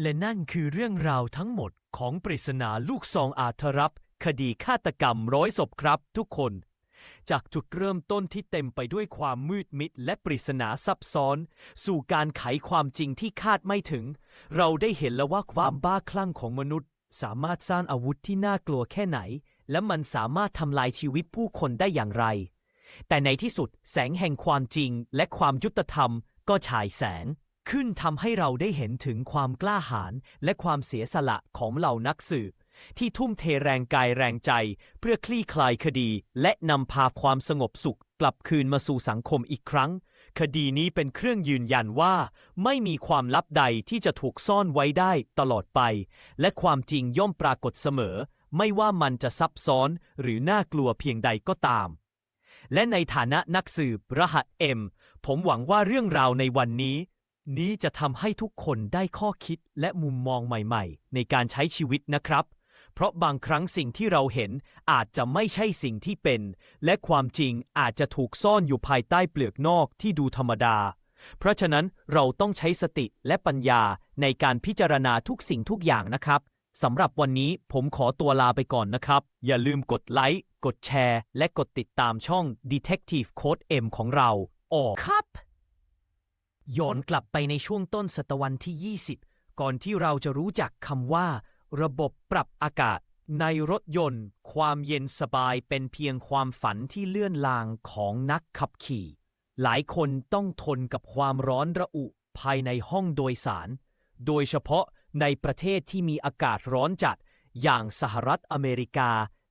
และนั่นคือเรื่องราวทั้งหมดของปริศนาลูกซองอาธรับ คดีฆาตกรรมร้อยศพครับทุกคน จากจุดเริ่มต้นที่เต็มไปด้วยความมืดมิดและปริศนาซับซ้อน สู่การไขความจริงที่คาดไม่ถึง เราได้เห็นแล้วว่าความบ้าคลั่งของมนุษย์ สามารถสร้างอาวุธที่น่ากลัวแค่ไหน และมันสามารถทำลายชีวิตผู้คนได้อย่างไร แต่ในที่สุดแสงแห่งความจริงและความยุติธรรมก็ฉายแสง ขึ้นทำให้เราได้เห็นถึงความกล้าหาญและความเสียสละของเหล่านักสืบที่ทุ่มเทแรงกายแรงใจ เพื่อคลี่คลายคดี และนำพาความสงบสุขกลับคืนมาสู่สังคมอีกครั้ง คดีนี้เป็นเครื่องยืนยันว่า ไม่มีความลับใดที่จะถูกซ่อนไว้ได้ตลอดไป และความจริงย่อมปรากฏเสมอ ไม่ว่ามันจะซับซ้อนหรือน่ากลัวเพียงใดก็ตาม และในฐานะนักสืบรหัสเอ็มผมหวังว่าเรื่องราวในวันนี้ นี้จะทำให้ทุกคนได้ข้อคิดและมุมมองใหม่ ๆ ในการใช้ชีวิตนะครับ เพราะบางครั้งสิ่งที่เราเห็นอาจจะไม่ใช่สิ่งที่เป็น และความจริงอาจจะถูกซ่อนอยู่ภายใต้เปลือกนอกที่ดูธรรมดา เพราะฉะนั้นเราต้องใช้สติและปัญญาในการพิจารณาทุกสิ่งทุกอย่างนะครับสำหรับวันนี้ผมขอตัวลาไปก่อนนะครับ อย่าลืมกดไลค์ กดแชร์ และกดติดตามช่อง Detective Code M ของเราอ๋อครับ ย้อนกลับไปในช่วงต้นศตวรรษที่ 20 ก่อนที่เราจะรู้จักคำว่า ระบบปรับอากาศ ในรถยนต์ ความเย็นสบายเป็นเพียงความฝันที่เลื่อนลางของนักขับขี่ หลายคนต้องทนกับความร้อนระอุ ภายในห้องโดยสาร โดยเฉพาะในประเทศที่มีอากาศร้อนจัด อย่างสหรัฐอเมริกา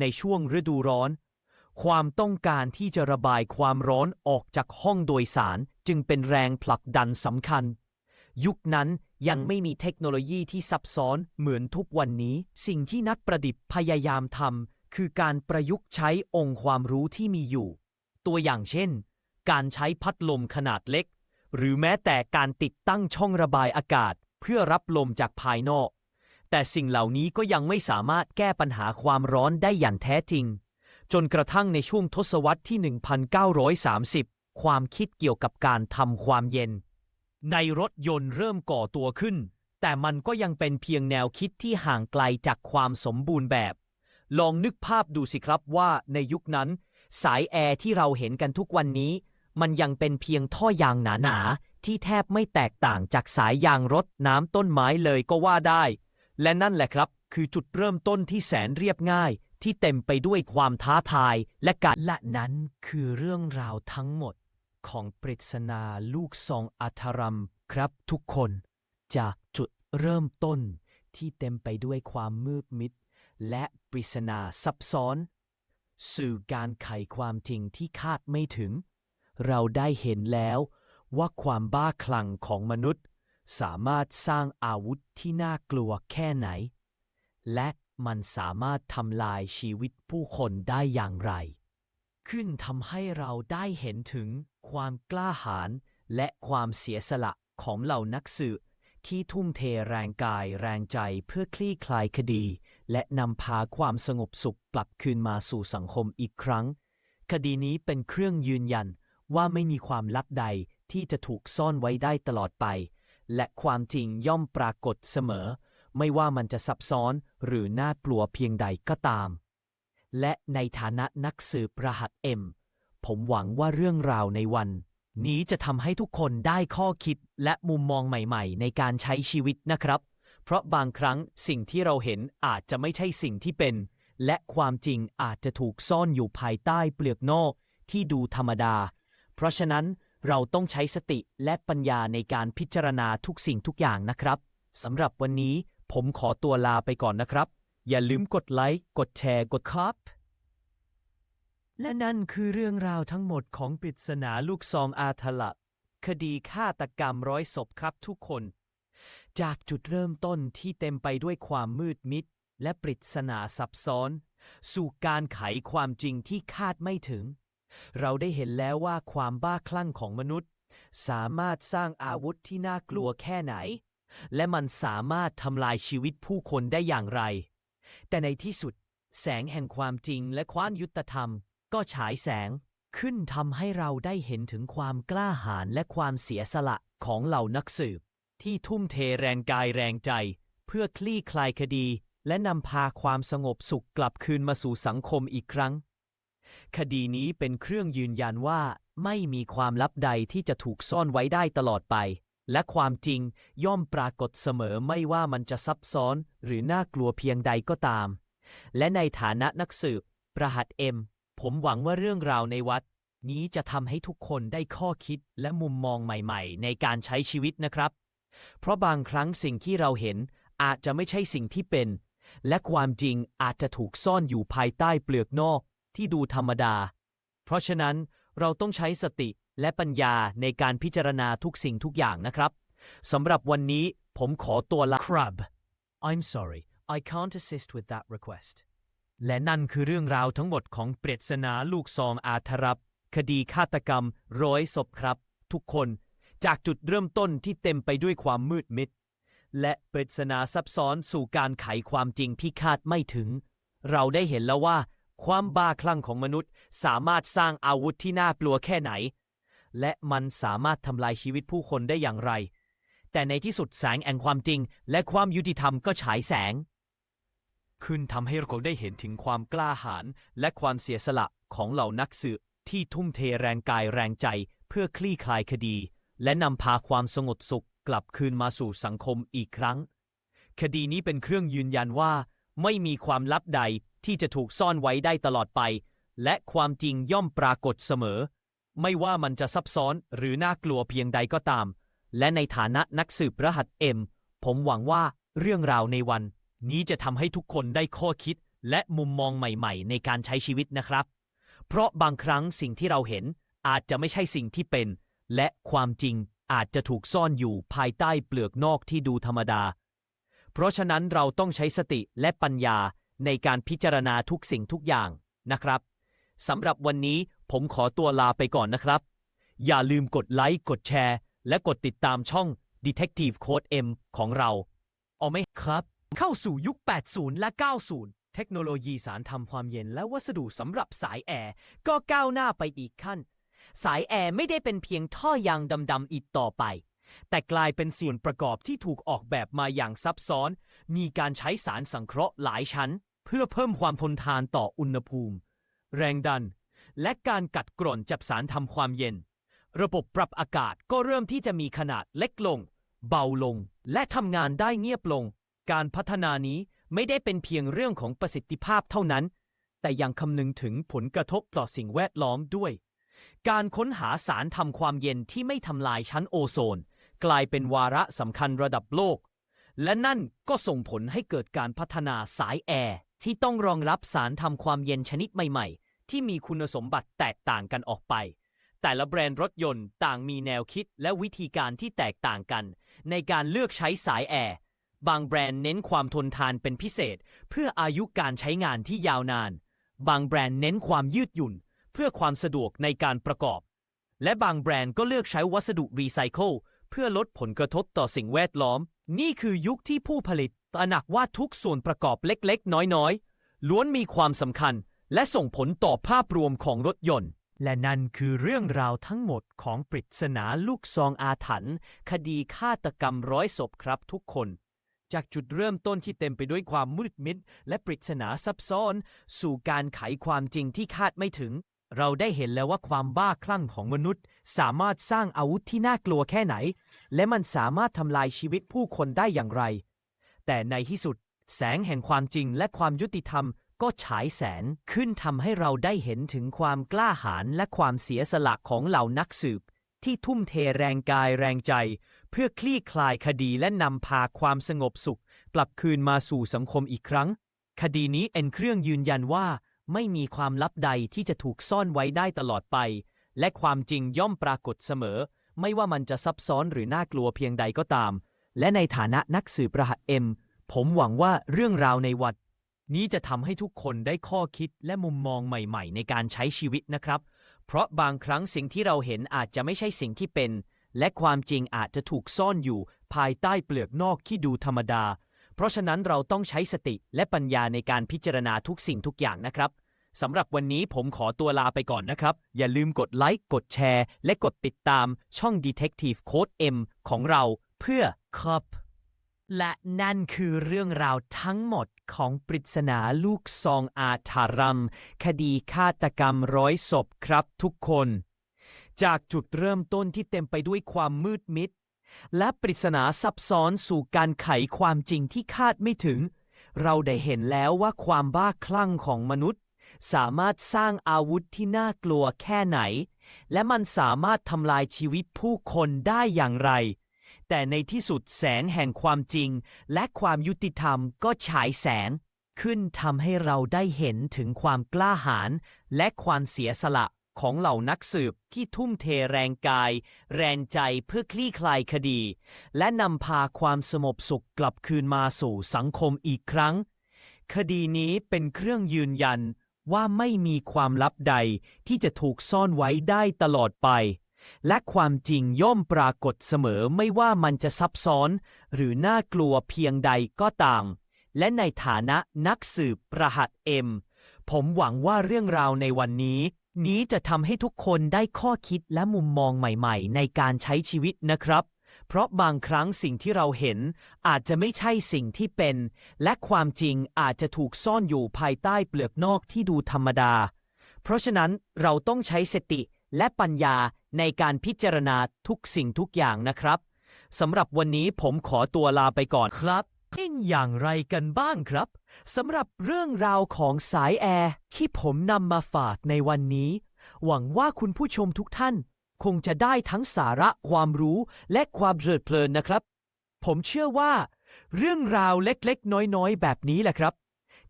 ในช่วงฤดูร้อน ความต้องการที่จะระบายความร้อนออกจากห้องโดยสาร จึงเป็นแรงผลักดันสำคัญ ยุคนั้นยังไม่มีเทคโนโลยีที่ซับซ้อนเหมือนทุกวันนี้ สิ่งที่นักประดิษฐ์พยายามทำคือการประยุกต์ใช้องค์ความรู้ที่มีอยู่ ตัวอย่างเช่น การใช้พัดลมขนาดเล็ก หรือแม้แต่การติดตั้งช่องระบายอากาศ เพื่อรับลมจากภายนอก แต่สิ่งเหล่านี้ก็ยังไม่สามารถแก้ปัญหาความร้อนได้อย่างแท้จริง จนกระทั่งในช่วงทศวรรษที่ 1930 ความคิดเกี่ยวกับการทำความเย็น ในรถยนต์เริ่มก่อตัวขึ้น แต่มันก็ยังเป็นเพียงแนวคิดที่ห่างไกลจากความสมบูรณ์แบบ ลองนึกภาพดูสิครับว่าในยุคนั้น สายแอร์ที่เราเห็นกันทุกวันนี้ มันยังเป็นเพียงท่อยางหนาๆที่แทบไม่แตกต่างจากสายยางรถน้ำต้นไม้เลยก็ว่าได้ และนั่นแหละครับ คือจุดเริ่มต้นที่แสนเรียบง่ายที่เต็มไปด้วยความท้าทายและการและนั้นคือเรื่องราวทั้งหมด ของปริศนาลูกซองอัธรัมครับทุกคน จากจุดเริ่มต้นที่เต็มไปด้วยความมืดมิด และปริศนาซับซ้อนสู่การไขความจริงที่คาดไม่ถึง เราได้เห็นแล้วว่าความบ้าคลั่งของมนุษย์ สามารถสร้างอาวุธที่น่ากลัวแค่ไหน และมันสามารถทำลายชีวิตผู้คนได้อย่างไร ขึ้นทำให้เราได้เห็นถึงความกล้าหาญและความเสียสละของเหล่านักสืบที่ทุ่มเทแรงกายแรงใจเพื่อคลี่คลายคดี และนำพาความสงบสุขกลับคืนมาสู่สังคมอีกครั้ง คดีนี้เป็นเครื่องยืนยันว่าไม่มีความลับใดที่จะถูกซ่อนไว้ได้ตลอดไป และความจริงย่อมปรากฏเสมอ ไม่ว่ามันจะซับซ้อนหรือน่ากลัวเพียงใดก็ตาม และในฐานะนักสืบรหัสเอ็มผมหวังว่าเรื่องราวในวัน นี้จะทำให้ทุกคนได้ข้อคิดและมุมมองใหม่ๆ ในการใช้ชีวิตนะครับ เพราะบางครั้งสิ่งที่เราเห็นอาจจะไม่ใช่สิ่งที่เป็น และความจริงอาจจะถูกซ่อนอยู่ภายใต้เปลือกนอกที่ดูธรรมดา เพราะฉะนั้นเราต้องใช้สติและปัญญาในการพิจารณาทุกสิ่งทุกอย่างนะครับสำหรับวันนี้ผมขอตัวลาไปก่อนนะครับ อย่าลืมกดไลค์ กดแชร์ กดครับ และนั่นคือเรื่องราวทั้งหมดของปริศนาลูกซองอาถละคดีฆาตกรรมร้อยศพครับทุกคน จากจุดเริ่มต้นที่เต็มไปด้วยความมืดมิด และปริศนาซับซ้อน สู่การไขความจริงที่คาดไม่ถึง เราได้เห็นแล้วว่าความบ้าคลั่งของมนุษย์ สามารถสร้างอาวุธที่น่ากลัวแค่ไหน และมันสามารถทำลายชีวิตผู้คนได้อย่างไร แต่ในที่สุด แสงแห่งความจริงและความยุติธรรม ก็ฉายแสงขึ้นทำให้เราได้เห็นถึงความกล้าหาญและความเสียสละของเหล่านักสืบ ที่ทุ่มเทแรงกายแรงใจ เพื่อคลี่คลายคดี และนำพาความสงบสุขกลับคืนมาสู่สังคมอีกครั้ง คดีนี้เป็นเครื่องยืนยันว่า ไม่มีความลับใดที่จะถูกซ่อนไว้ได้ตลอดไป และความจริงย่อมปรากฏเสมอไม่ว่ามันจะซับซ้อนหรือน่ากลัวเพียงใดก็ตาม และในฐานะนักสืบประหัตเอ็ม ผมหวังว่าเรื่องราวในวัด นี้จะทำให้ทุกคนได้ข้อคิดและมุมมองใหม่ๆ ในการใช้ชีวิตนะครับ เพราะบางครั้งสิ่งที่เราเห็นอาจจะไม่ใช่สิ่งที่เป็น และความจริงอาจจะถูกซ่อนอยู่ภายใต้เปลือกนอกที่ดูธรรมดา เพราะฉะนั้นเราต้องใช้สติ และปัญญาในการพิจารณาทุกสิ่งทุกอย่างนะครับสำหรับวันนี้ผมขอตัวลาครับ I'm sorry I can't assist with that request และนั่นคือเรื่องราวทั้งหมดของปริศนาลูกซองอาถรรพ์คดีฆาตกรรมร้อยศพครับ ทุกคนจากจุดเริ่มต้นที่เต็มไปด้วยความมืดมิด และปริศนาซับซ้อนสู่การไขความจริงที่คาดไม่ถึง เราได้เห็นแล้วว่า ความบ้าคลั่งของมนุษย์สามารถสร้างอาวุธที่น่ากลัวแค่ไหน และมันสามารถทำลายชีวิตผู้คนได้อย่างไร แต่ในที่สุดแสงแห่งความจริง และความยุติธรรมก็ฉายแสง ขึ้นทำให้เราได้เห็นถึงความกล้าหาญและความเสียสละของเหล่านักสืบที่ทุ่มเทแรงกายแรงใจเพื่อคลี่คลายคดี และนำพาความสงบสุขกลับคืนมาสู่สังคมอีกครั้ง คดีนี้เป็นเครื่องยืนยันว่า ไม่มีความลับใดที่จะถูกซ่อนไว้ได้ตลอดไป และความจริงย่อมปรากฏเสมอ ไม่ว่ามันจะซับซ้อนหรือน่ากลัวเพียงใดก็ตาม และในฐานะนักสืบรหัสเอ็มผมหวังว่าเรื่องราวในวัน นี้จะทำให้ทุกคนได้ข้อคิดและมุมมองใหม่ๆ ในการใช้ชีวิตนะครับ เพราะบางครั้งสิ่งที่เราเห็นอาจจะไม่ใช่สิ่งที่เป็น และความจริงอาจจะถูกซ่อนอยู่ภายใต้เปลือกนอกที่ดูธรรมดา เพราะฉะนั้นเราต้องใช้สติและปัญญาในการพิจารณาทุกสิ่งทุกอย่างนะครับ สำหรับวันนี้ผมขอตัวลาไปก่อนนะครับ อย่าลืมกดไลค์ กดแชร์ และกดติดตามช่อง Detective Code M ของเรา เอาไหมครับ เข้าสู่ยุค 80 และ 90 เทคโนโลยีสารทำความเย็นและวัสดุสำหรับสายแอร์ ก็ก้าวหน้าไปอีกขั้น สายแอร์ไม่ได้เป็นเพียงท่อยางดำๆอีกต่อไป แต่กลายเป็นส่วนประกอบที่ถูกออกแบบมาอย่างซับซ้อน มีการใช้สารสังเคราะห์หลายชั้น เพื่อเพิ่มความทนทานต่ออุณหภูมิ แรงดัน และการกัดกร่อนจากสารทำความเย็น ระบบปรับอากาศก็เริ่มที่จะมีขนาดเล็กลง เบาลง และทำงานได้เงียบลง การพัฒนานี้ไม่ได้เป็นเพียงเรื่องของประสิทธิภาพเท่านั้น แต่ยังคำนึงถึงผลกระทบต่อสิ่งแวดล้อมด้วย การค้นหาสารทำความเย็นที่ไม่ทำลายชั้นโอโซน กลายเป็นวาระสำคัญระดับโลก และนั่นก็ส่งผลให้เกิดการพัฒนาสายแอร์ที่ต้องรองรับสารทำความเย็นชนิดใหม่ ๆ ที่มีคุณสมบัติแตกต่างกันออกไป แต่ละแบรนด์รถยนต์ต่างมีแนวคิดและวิธีการที่แตกต่างกัน ในการเลือกใช้สายแอร์ บางแบรนด์เน้นความทนทานเป็นพิเศษ เพื่ออายุการใช้งานที่ยาวนาน บางแบรนด์เน้นความยืดหยุ่น เพื่อความสะดวกในการประกอบ และบางแบรนด์ก็เลือกใช้วัสดุรีไซเคิลเพื่อลดผลกระทบต่อสิ่งแวดล้อม นี่คือยุคที่ผู้ผลิตตระหนักว่าทุกส่วนประกอบเล็กๆ น้อยๆล้วนมีความสำคัญ และส่งผลต่อภาพรวมของรถยนต์ และนั่นคือเรื่องราวทั้งหมดของปริศนาลูกซองอาถรรพ์คดีฆาตกรรมร้อยศพครับทุกคน จากจุดเริ่มต้นที่เต็มไปด้วยความมืดมิด และปริศนาซับซ้อน สู่การไขความจริงที่คาดไม่ถึง เราได้เห็นแล้วว่าความบ้าคลั่งของมนุษย์ สามารถสร้างอาวุธที่น่ากลัวแค่ไหน และมันสามารถทำลายชีวิตผู้คนได้อย่างไร แต่ในที่สุด แสงแห่งความจริงและความยุติธรรม ก็ฉายแสงขึ้นทำให้เราได้เห็นถึงความกล้าหาญและความเสียสละของเหล่านักสืบ ที่ทุ่มเทแรงกายแรงใจ เพื่อคลี่คลายคดีและนำพาความสงบสุข กลับคืนมาสู่สังคมอีกครั้ง คดีนี้เป็นเครื่องยืนยันว่า ไม่มีความลับใดที่จะถูกซ่อนไว้ได้ตลอดไป และความจริงย่อมปรากฏเสมอ ไม่ว่ามันจะซับซ้อนหรือน่ากลัวเพียงใดก็ตาม และในฐานะนักสืบรหัสเอ็มผมหวังว่าเรื่องราวในวัด นี้จะทำให้ทุกคนได้ข้อคิดและมุมมองใหม่ ๆ ในการใช้ชีวิตนะครับ เพราะบางครั้งสิ่งที่เราเห็นอาจจะไม่ใช่สิ่งที่เป็น และความจริงอาจจะถูกซ่อนอยู่ ภายใต้เปลือกนอกที่ดูธรรมดา เพราะฉะนั้นเราต้องใช้สติและปัญญาในการพิจารณาทุกสิ่งทุกอย่างนะครับสำหรับวันนี้ผมขอตัวลาไปก่อนนะครับ อย่าลืมกดไลค์ กดแชร์ และกดติดตามช่อง Detective Code M ของเราเพื่อครอบ และนั่นคือเรื่องราวทั้งหมดของปริศนาลูกซองอาถารัม คดีฆาตกรรมร้อยศพครับทุกคน จากจุดเริ่มต้นที่เต็มไปด้วยความมืดมิด และปริศนาซับซ้อนสู่การไขความจริงที่คาดไม่ถึง เราได้เห็นแล้วว่าความบ้าคลั่งของมนุษย์ สามารถสร้างอาวุธที่น่ากลัวแค่ไหน และมันสามารถทำลายชีวิตผู้คนได้อย่างไร แต่ในที่สุดแสงแห่งความจริง และความยุติธรรมก็ฉายแสงขึ้นทำให้เราได้เห็นถึงความกล้าหาญและความเสียสละของเหล่านักสืบที่ทุ่มเทแรงกาย แรงใจเพื่อคลี่คลายคดี และนำพาความสงบสุขกลับคืนมาสู่สังคมอีกครั้ง คดีนี้เป็นเครื่องยืนยันว่าไม่มีความลับใดที่จะถูกซ่อนไว้ได้ตลอดไป และความจริงย่อมปรากฏเสมอไม่ว่ามันจะซับซ้อน หรือน่ากลัวเพียงใดก็ตาม และในฐานะนักสืบประหัตเอ็ม ผมหวังว่าเรื่องราวในวันนี้ นี้จะทำให้ทุกคนได้ข้อคิดและมุมมองใหม่ๆ ในการใช้ชีวิตนะครับ เพราะบางครั้งสิ่งที่เราเห็น อาจจะไม่ใช่สิ่งที่เป็น และความจริงอาจจะถูกซ่อนอยู่ภายใต้เปลือกนอกที่ดูธรรมดา เพราะฉะนั้นเราต้องใช้สติ และปัญญาในการพิจารณาทุกสิ่งทุกอย่างนะครับสำหรับวันนี้ผมขอตัวลาไปก่อนครับเป็นอย่างไรกันบ้างครับสำหรับเรื่องราวของสายแอร์ที่ผมนำมาฝากในวันนี้ หวังว่าคุณผู้ชมทุกท่าน คงจะได้ทั้งสาระความรู้และความเพลิดเพลินนะครับ ผมเชื่อว่า เรื่องราวเล็กๆ น้อยๆ แบบนี้แหละครับ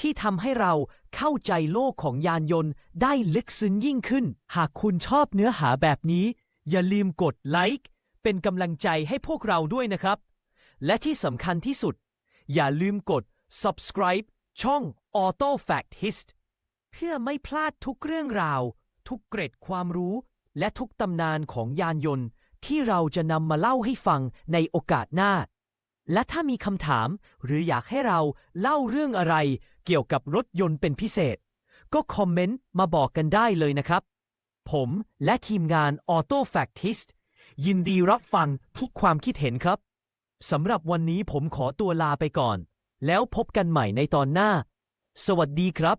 ที่ทำให้เราเข้าใจโลกของยานยนต์ได้ลึกซึ้งยิ่งขึ้น หากคุณชอบเนื้อหาแบบนี้ อย่าลืมกดไลค์เป็นกำลังใจให้พวกเราด้วยนะครับ และที่สำคัญที่สุด อย่าลืมกด subscribe ช่อง Auto Fact Hist เพื่อไม่พลาดทุกเรื่องราว ทุกเกร็ดความรู้ และทุกตำนานของยานยนต์ ที่เราจะนำมาเล่าให้ฟังในโอกาสหน้า และถ้ามีคำถามหรืออยากให้เราเล่าเรื่องอะไร เกี่ยวกับรถยนต์เป็นพิเศษ ก็คอมเมนต์มาบอกกันได้เลยนะครับ ผมและทีมงาน Auto Factist ยินดีรับฟังทุกความคิดเห็นครับ สำหรับวันนี้ผมขอตัวลาไปก่อน แล้วพบกันใหม่ในตอนหน้า สวัสดีครับ